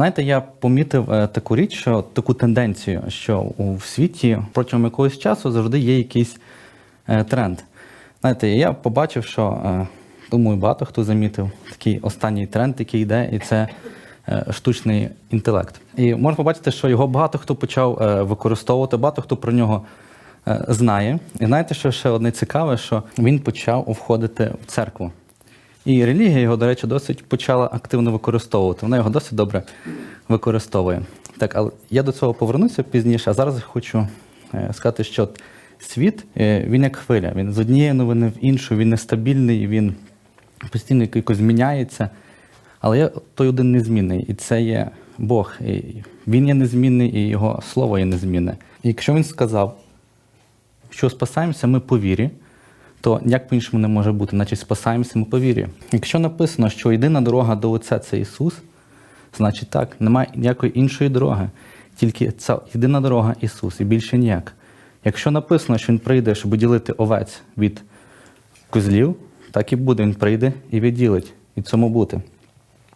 Знаєте, я помітив е, таку річ, що таку тенденцію, що у світі протягом якогось часу завжди є якийсь е, тренд. Знаєте, я побачив, що е, думаю, багато хто замітив такий останній тренд, який йде, і це штучний інтелект. І можна побачити, що його багато хто почав використовувати, багато хто про нього знає. І знаєте, що ще одне цікаве, що він почав входити в церкву. І релігія його, до речі, досить почала активно використовувати. Вона його досить добре використовує. Так, але я до цього повернуся пізніше, а зараз хочу е, сказати, що світ е, він як хвиля. Він з однієї новини в іншу, він нестабільний, він постійно якось зміняється. Але є той один незмінний, і це є Бог. І він є незмінний, і його слово є незмінне. І якщо він сказав, що спасаємося ми по вірі, то як по-іншому не може бути, значить спасаємося ми по вірі. Якщо написано, що єдина дорога до Отця це Ісус, значить так, немає ніякої іншої дороги. Тільки ця єдина дорога Ісус і більше ніяк. Якщо написано, що Він прийде, щоб ділити овець від козлів, так і буде, Він прийде і відділить. І цьому бути.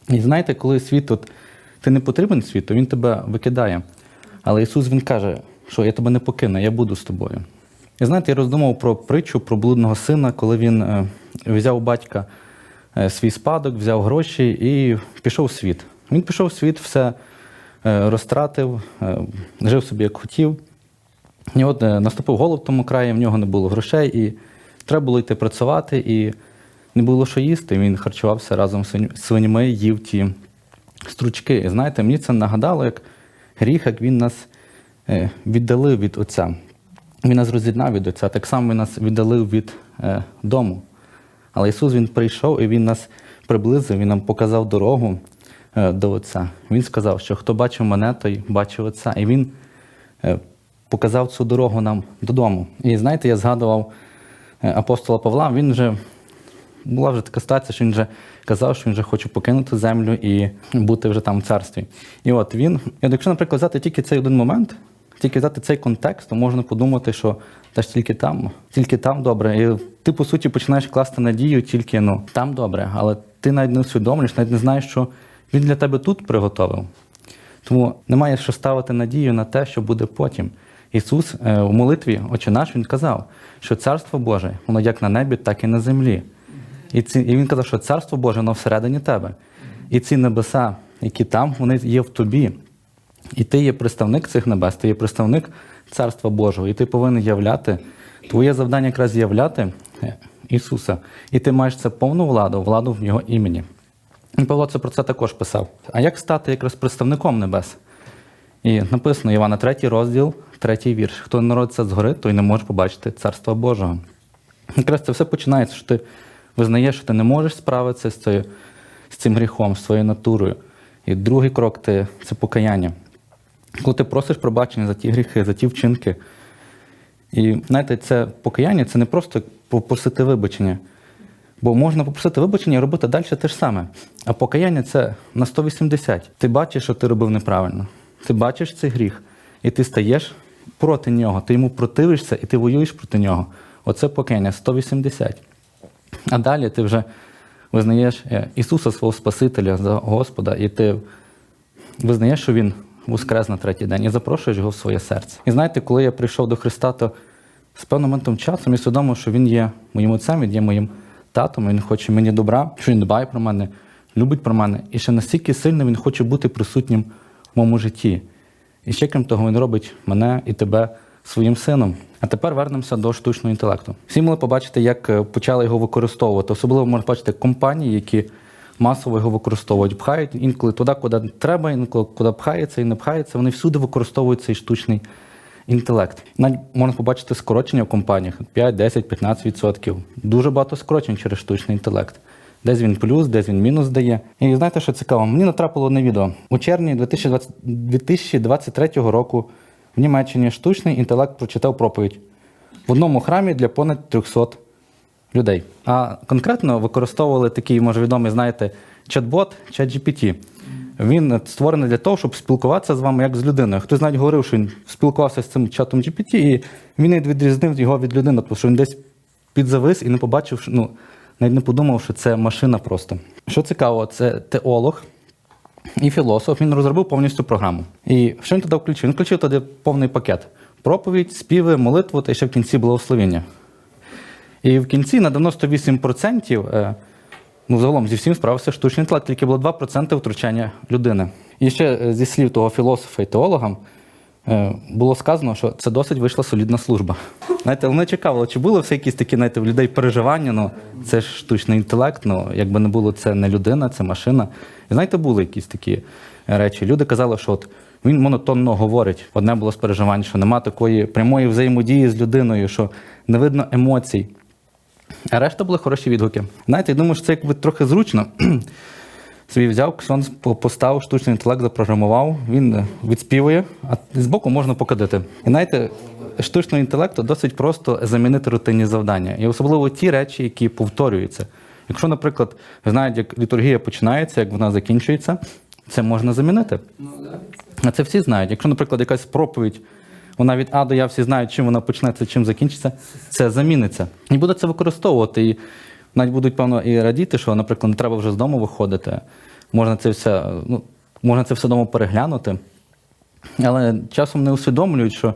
І знаєте, коли світ от, ти не потрібен світу, він тебе викидає. Але Ісус Він каже, що я тебе не покину, я буду з тобою. І знаєте, я роздумав про притчу про блудного сина, коли він е, взяв у батька е, свій спадок, взяв гроші і пішов в світ. Він пішов в світ, все е, розтратив, жив собі як хотів. І от наступив голод в тому краї, в нього не було грошей, і треба було йти працювати, і не було що їсти. Він харчувався разом з свиньми, їв ті стручки. І знаєте, мені це нагадало, як гріх, як він нас віддалив від Отця. Він нас роз'єднав від Отця, так само він нас віддалив від е, дому. Але Ісус Він прийшов і Він нас приблизив, Він нам показав дорогу е, до Отця. Він сказав, що хто бачив мене, той бачив Отця. І Він е, показав цю дорогу нам додому. І знаєте, я згадував е, апостола Павла, він вже була вже така ситуація, що він вже казав, що він вже хоче покинути землю і бути вже там в царстві. І от він, якщо, наприклад, взяти тільки цей один момент, тільки взяти цей контекст, то можна подумати, що та ж тільки там, тільки там добре. І ти, по суті, починаєш класти надію тільки ну, там добре, але ти навіть не усвідомлюєш, навіть не знаєш, що він для тебе тут приготовив. Тому немає що ставити надію на те, що буде потім. Ісус е, в молитві, Отче наш, Він казав, що Царство Боже, воно як на небі, так і на землі. І, ці, і Він казав, що Царство Боже, воно всередині тебе. І ці небеса, які там, вони є в тобі. І ти є представник цих небес, ти є представник Царства Божого, і ти повинен являти. Твоє завдання якраз являти е, Ісуса. І ти маєш це повну владу, владу в Його імені. І Павло це про це також писав. А як стати якраз представником небес? І написано Івана 3 розділ, 3 вірш. Хто не народиться згори, той не може побачити Царства Божого. Якраз це все починається, що ти визнаєш, що ти не можеш справитися з, цією, з цим гріхом, з своєю натурою. І другий крок ти, це покаяння. Коли ти просиш пробачення за ті гріхи, за ті вчинки. І знаєте, це покаяння це не просто попросити вибачення. Бо можна попросити вибачення і робити далі те ж саме. А покаяння це на 180. Ти бачиш, що ти робив неправильно. Ти бачиш цей гріх, і ти стаєш проти нього, ти йому противишся і ти воюєш проти нього. Оце покаяння 180. А далі ти вже визнаєш е, Ісуса свого Спасителя за Господа, і ти визнаєш, що Він воскрес на третій день і запрошуєш його в своє серце. І знаєте, коли я прийшов до Христа, то з певним моментом часу я свідомо, що Він є моїм отцем, він є моїм татом, він хоче мені добра, що він дбає про мене, любить про мене. І ще настільки сильно він хоче бути присутнім в моєму житті. І ще крім того, він робить мене і тебе своїм сином. А тепер вернемося до штучного інтелекту. Всі могли побачити, як е, почали його використовувати. Особливо можна бачити компанії, які масово його використовують, пхають інколи туди, куди треба, інколи куди пхається і не пхається. Вони всюди використовують цей штучний інтелект. Навіть можна побачити скорочення в компаніях 5, 10, 15 відсотків. Дуже багато скорочень через штучний інтелект. Десь він плюс, десь він мінус дає. І знаєте, що цікаво? Мені натрапило одне відео. У червні 2020, 2023 року в Німеччині штучний інтелект прочитав проповідь в одному храмі для понад 300 людей. А конкретно використовували такий, може відомий, знаєте, чат-бот, ChatGPT. Він створений для того, щоб спілкуватися з вами як з людиною. Хтось навіть говорив, що він спілкувався з цим чатом GPT, і він навіть відрізнив його від людини, тому що він десь підзавис і не побачив, ну, навіть не подумав, що це машина просто. Що цікаво, це теолог, І філософ він розробив повністю програму. І що він туди включив? Він включив туди повний пакет: проповідь, співи, молитву та ще в кінці благословення. І в кінці на 98% е, ну, загалом зі всім справився штучний інтелект, тільки було 2% втручання людини. І ще е, зі слів того філософа і теолога е, було сказано, що це досить вийшла солідна служба. Знаєте, вони цікаво, чи було все якісь такі, знаєте, в людей переживання, ну це ж штучний інтелект, ну якби не було це не людина, це машина. І знаєте, були якісь такі речі. Люди казали, що от він монотонно говорить. Одне було з переживань, що нема такої прямої взаємодії з людиною, що не видно емоцій. А решта були хороші відгуки. Знаєте, я думаю, що це якби трохи зручно. Собі взяв, ксьон поставив, штучний інтелект запрограмував, він е, відспівує, а збоку можна покадити. І знаєте, штучного інтелекту досить просто замінити рутинні завдання. І особливо ті речі, які повторюються. Якщо, наприклад, ви знаєте, як літургія починається, як вона закінчується, це можна замінити. А це всі знають. Якщо, наприклад, якась проповідь, вона від А до Я всі знають, чим вона почнеться, чим закінчиться, це заміниться. І буде це використовувати. І навіть будуть, певно, і радіти, що, наприклад, не треба вже з дому виходити. Можна це все, ну, можна це все вдома переглянути. Але часом не усвідомлюють, що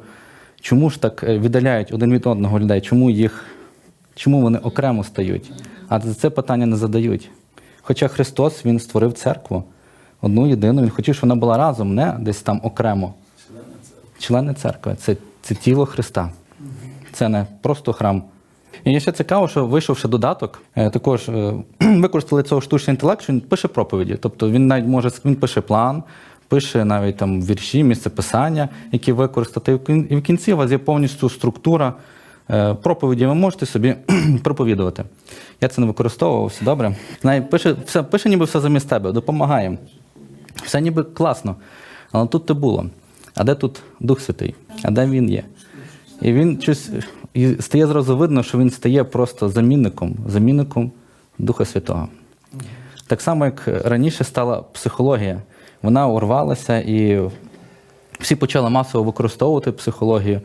чому ж так е, віддаляють один від одного людей, чому їх, чому вони окремо стають. А за це питання не задають. Хоча Христос Він створив церкву, одну єдину, Він хотів, щоб вона була разом, не десь там окремо. Члени церкви це, це тіло Христа. Це не просто храм. І ще цікаво, що вийшов ще додаток, е, також е, використали цього штучний інтелект, що він пише проповіді. Тобто він навіть може він пише план, пише навіть там вірші, місце писання, які використати. І в кін- І в кінці у вас є повністю структура е, проповіді. Ви можете собі проповідувати. Я це не використовував, все добре. Навіть пише, все, пише ніби все замість тебе, допомагає. Все ніби класно. Але тут те було. А де тут Дух Святий? А де він є? І він щось і стає зразу видно, що він стає просто замінником, замінником Духа Святого. Так само, як раніше стала психологія. Вона урвалася і всі почали масово використовувати психологію.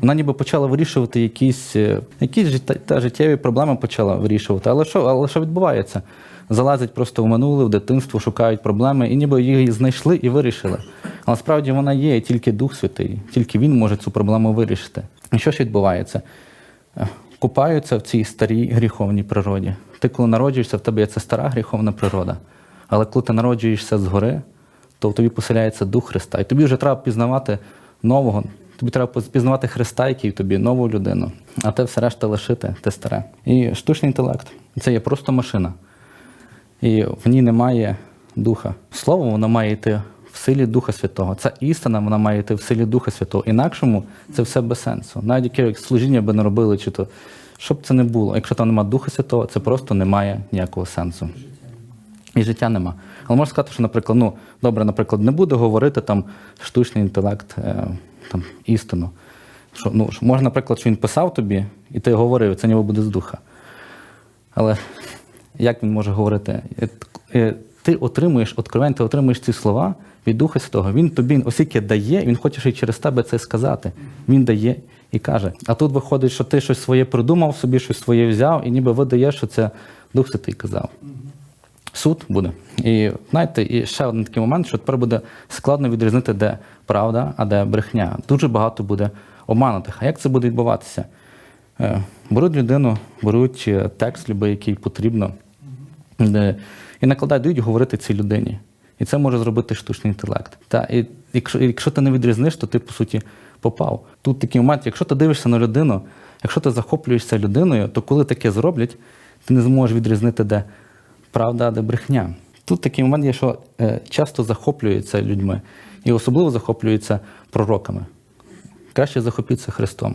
Вона ніби почала вирішувати якісь, е, якісь та життєві проблеми почала вирішувати. Але що, але що відбувається? Залазять просто в минуле, в дитинство, шукають проблеми, і ніби її знайшли і вирішили. Але справді вона є, тільки Дух Святий, тільки він може цю проблему вирішити. І що ж відбувається? Е, Купаються в цій старій гріховній природі. Ти, коли народжуєшся, в тебе є ця стара гріховна природа. Але коли ти народжуєшся згори, то в тобі поселяється Дух Христа. І тобі вже треба пізнавати нового. Тобі треба пізнавати Христа, який в тобі нову людину, а те все решта лишити, те старе. І штучний інтелект це є просто машина. І в ній немає духа. Слово воно має йти в силі Духа Святого. Ця істина вона має йти в силі Духа Святого. Інакшому це все без сенсу. Навіть яке служіння би не робили, чи то щоб це не було. Якщо там немає Духа Святого, це просто не має ніякого сенсу. І життя нема. Але можна сказати, що, наприклад, ну добре, наприклад, не буде говорити там штучний інтелект, е, там істину. Що, ну, що можна, наприклад, що він писав тобі, і ти говорив, це ніби буде з духа. Але як він може говорити? Ти отримуєш откровень, ти отримуєш ці слова від Духа Святого. Він тобі оскільки дає, він хоче й через тебе це сказати. Він дає і каже. А тут виходить, що ти щось своє придумав собі, щось своє взяв, і ніби видаєш, що це Дух Святий казав. Суд буде. І знаєте, і ще один такий момент, що тепер буде складно відрізнити, де правда, а де брехня. Дуже багато буде обманутих. А як це буде відбуватися? Е, Беруть людину, беруть е, текст, який потрібно, де, і накладають, дають говорити цій людині. І це може зробити штучний інтелект. Та, і якщо, якщо ти не відрізниш, то ти, по суті, попав. Тут такий момент, якщо ти дивишся на людину, якщо ти захоплюєшся людиною, то коли таке зроблять, ти не зможеш відрізнити, де правда, а де брехня. Тут такий момент є, що е, часто захоплюються людьми, і особливо захоплюються пророками. Краще захопіться Христом.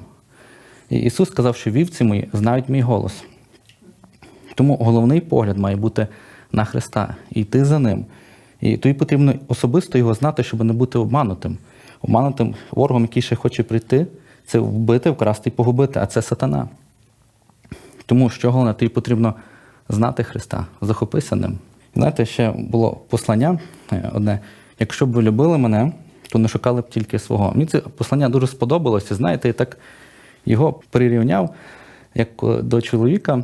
І Ісус сказав, що вівці мої знають мій голос. Тому головний погляд має бути на Христа і йти за ним. І тобі потрібно особисто його знати, щоб не бути обманутим. Обманутим ворогом, який ще хоче прийти, це вбити, вкрасти і погубити, а це сатана. Тому що головне, тобі потрібно знати Христа, захопися ним. Знаєте, ще було послання е, одне: якщо б ви любили мене, то не шукали б тільки свого. Мені це послання дуже сподобалося. Знаєте, я так його прирівняв як до чоловіка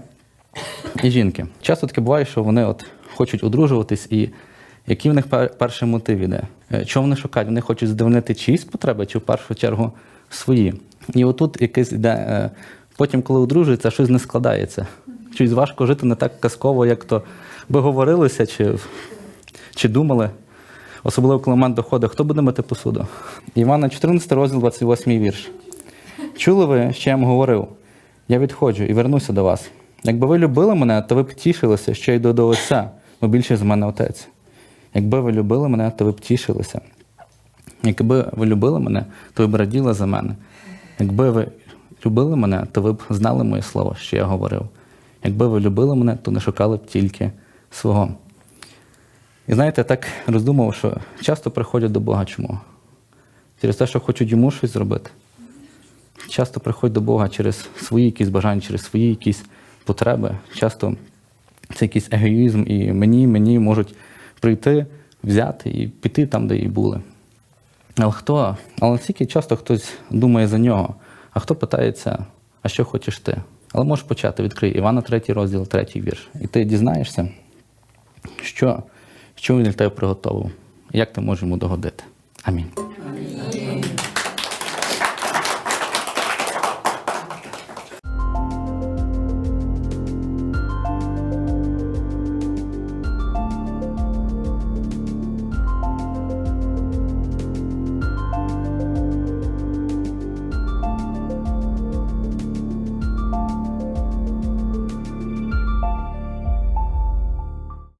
і жінки. Часто таке буває, що вони от хочуть одружуватись і Який в них пер- перший мотив іде? Е, Чого вони шукають? Вони хочуть задовольнити чиїсь потреби чи в першу чергу свої. І отут якийсь іде. е, Потім, коли одружуються, щось не складається. Щось важко жити не так казково, як то би говорилося, чи, чи думали. Особливо, коли момент доходить, хто буде мити посуду? Івана 14 розділ, 28 вірш. Чули ви, що я вам говорив? Я відходжу і вернуся до вас. Якби ви любили мене, то ви б тішилися, що йду до Отця, бо більше з мене отець. Якби ви любили мене, то ви б тішилися. Якби ви любили мене, то ви б раділи за мене. Якби ви любили мене, то ви б знали моє слово, що я говорив. Якби ви любили мене, то не шукали б тільки свого. І знаєте, я так роздумав, що часто приходять до Бога чому? Через те, що хочуть йому щось зробити. Часто приходять до Бога через свої якісь бажання, через свої якісь потреби. Часто це якийсь егоїзм, і мені, мені можуть прийти, взяти і піти там, де і були. Але хто? Але настільки часто хтось думає за нього, а хто питається, а що хочеш ти? Але можеш почати, відкрий Івана 3 розділ, 3 вірш. І ти дізнаєшся, що, що він для тебе приготував, як ти можеш йому догодити. Амінь.